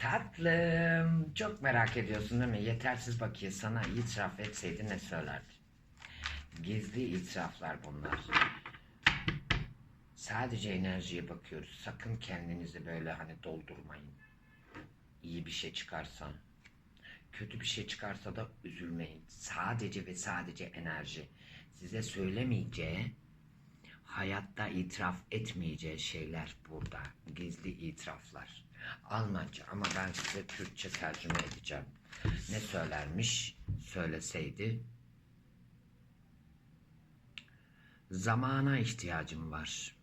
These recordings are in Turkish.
Tatlım. Çok merak ediyorsun değil mi? Yetersiz bakiye sana itiraf etseydi ne söylerdi? Gizli itiraflar bunlar. Sadece enerjiye bakıyoruz. Sakın kendinizi böyle hani doldurmayın. İyi bir şey çıkarsa, kötü bir şey çıkarsa da üzülmeyin. Sadece ve sadece enerji. Size söylemeyeceği, hayatta itiraf etmeyeceği şeyler burada. Gizli itiraflar. Almanca ama ben size Türkçe tercüme edeceğim. Ne söylermiş söyleseydi? Zamana ihtiyacım var.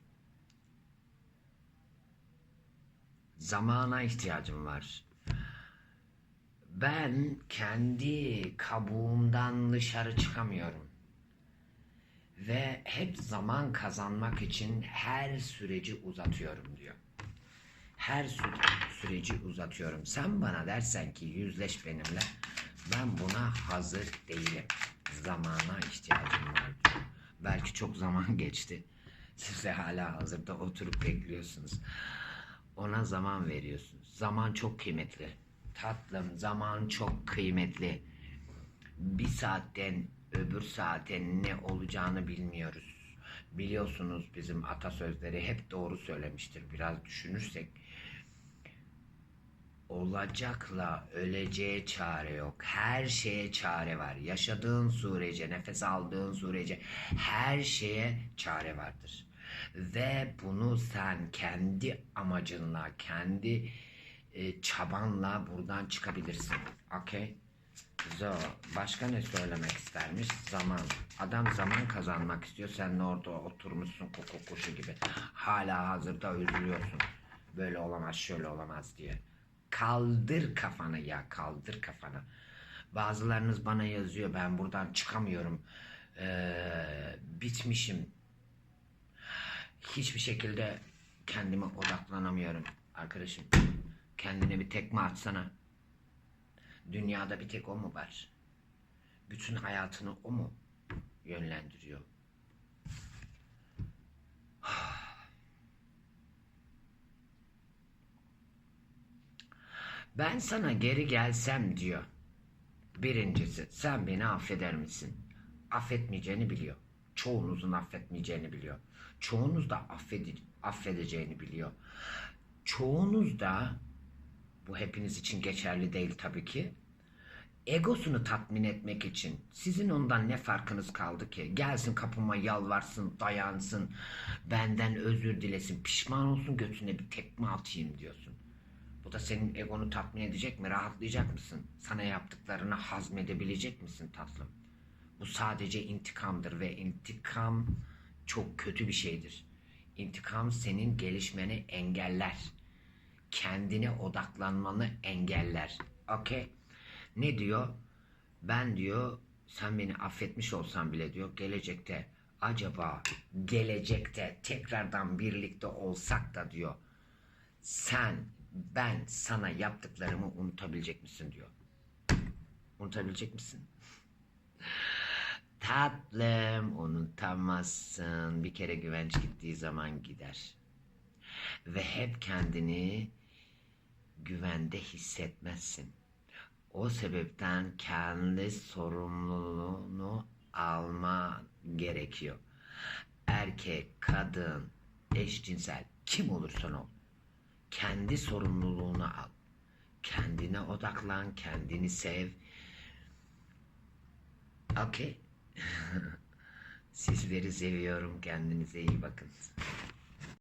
Zamana ihtiyacım var. Ben kendi kabuğumdan dışarı çıkamıyorum. Ve hep zaman kazanmak için her süreci uzatıyorum diyor. Her sü- süreci uzatıyorum. Sen bana dersen ki yüzleş benimle. Ben buna hazır değilim. Zamana ihtiyacım var. Belki çok zaman geçti. Siz de hala hazırda oturup bekliyorsunuz. Ona zaman veriyorsunuz. Zaman çok kıymetli. Tatlım zaman çok kıymetli. Bir saatten öbür saate ne olacağını bilmiyoruz. Biliyorsunuz bizim atasözleri hep doğru söylemiştir. Biraz düşünürsek olacakla öleceğe çare yok. Her şeye çare var. Yaşadığın sürece, nefes aldığın sürece her şeye çare vardır. Ve bunu sen kendi amacınla, kendi e, çabanla buradan çıkabilirsin. Okey? So, başka ne söylemek istermiş? Zaman. Adam zaman kazanmak istiyor. Sen de orada oturmuşsun koku kuşu gibi. Hala hazırda üzülüyorsun. Böyle olamaz, şöyle olamaz diye. Kaldır kafanı ya, kaldır kafanı. Bazılarınız bana yazıyor, ben buradan çıkamıyorum. Ee, bitmişim. Hiçbir şekilde kendime odaklanamıyorum. Arkadaşım, kendine bir tekme atsana. Dünyada bir tek o mu var? Bütün hayatını o mu yönlendiriyor? Ben sana geri gelsem diyor. Birincisi sen beni affeder misin? Affetmeyeceğini biliyor. Çoğunuzun affetmeyeceğini biliyor. Çoğunuz da affedi- affedeceğini biliyor. Çoğunuz da hepiniz için geçerli değil tabii ki. Egosunu tatmin etmek için sizin ondan ne farkınız kaldı ki? Gelsin kapıma yalvarsın, dayansın, benden özür dilesin, pişman olsun götüne bir tekme atayım diyorsun. Bu da senin egonu tatmin edecek mi? Rahatlayacak mısın? Sana yaptıklarını hazmedebilecek misin tatlım? Bu sadece intikamdır ve intikam çok kötü bir şeydir. İntikam senin gelişmeni engeller. Kendine odaklanmanı engeller. Okey? Ne diyor? Ben diyor sen beni affetmiş olsan bile diyor gelecekte acaba gelecekte tekrardan birlikte olsak da diyor sen ben sana yaptıklarımı unutabilecek misin diyor. Unutabilecek misin? Tatlım unutamazsın. Bir kere güvenç gittiği zaman gider. Ve hep kendini güvende hissetmezsin. O sebepten kendi sorumluluğunu alma gerekiyor. Erkek, kadın, eşcinsel kim olursan ol. Kendi sorumluluğunu al. Kendine odaklan, kendini sev. Okey. Sizleri seviyorum. Kendinize iyi bakın.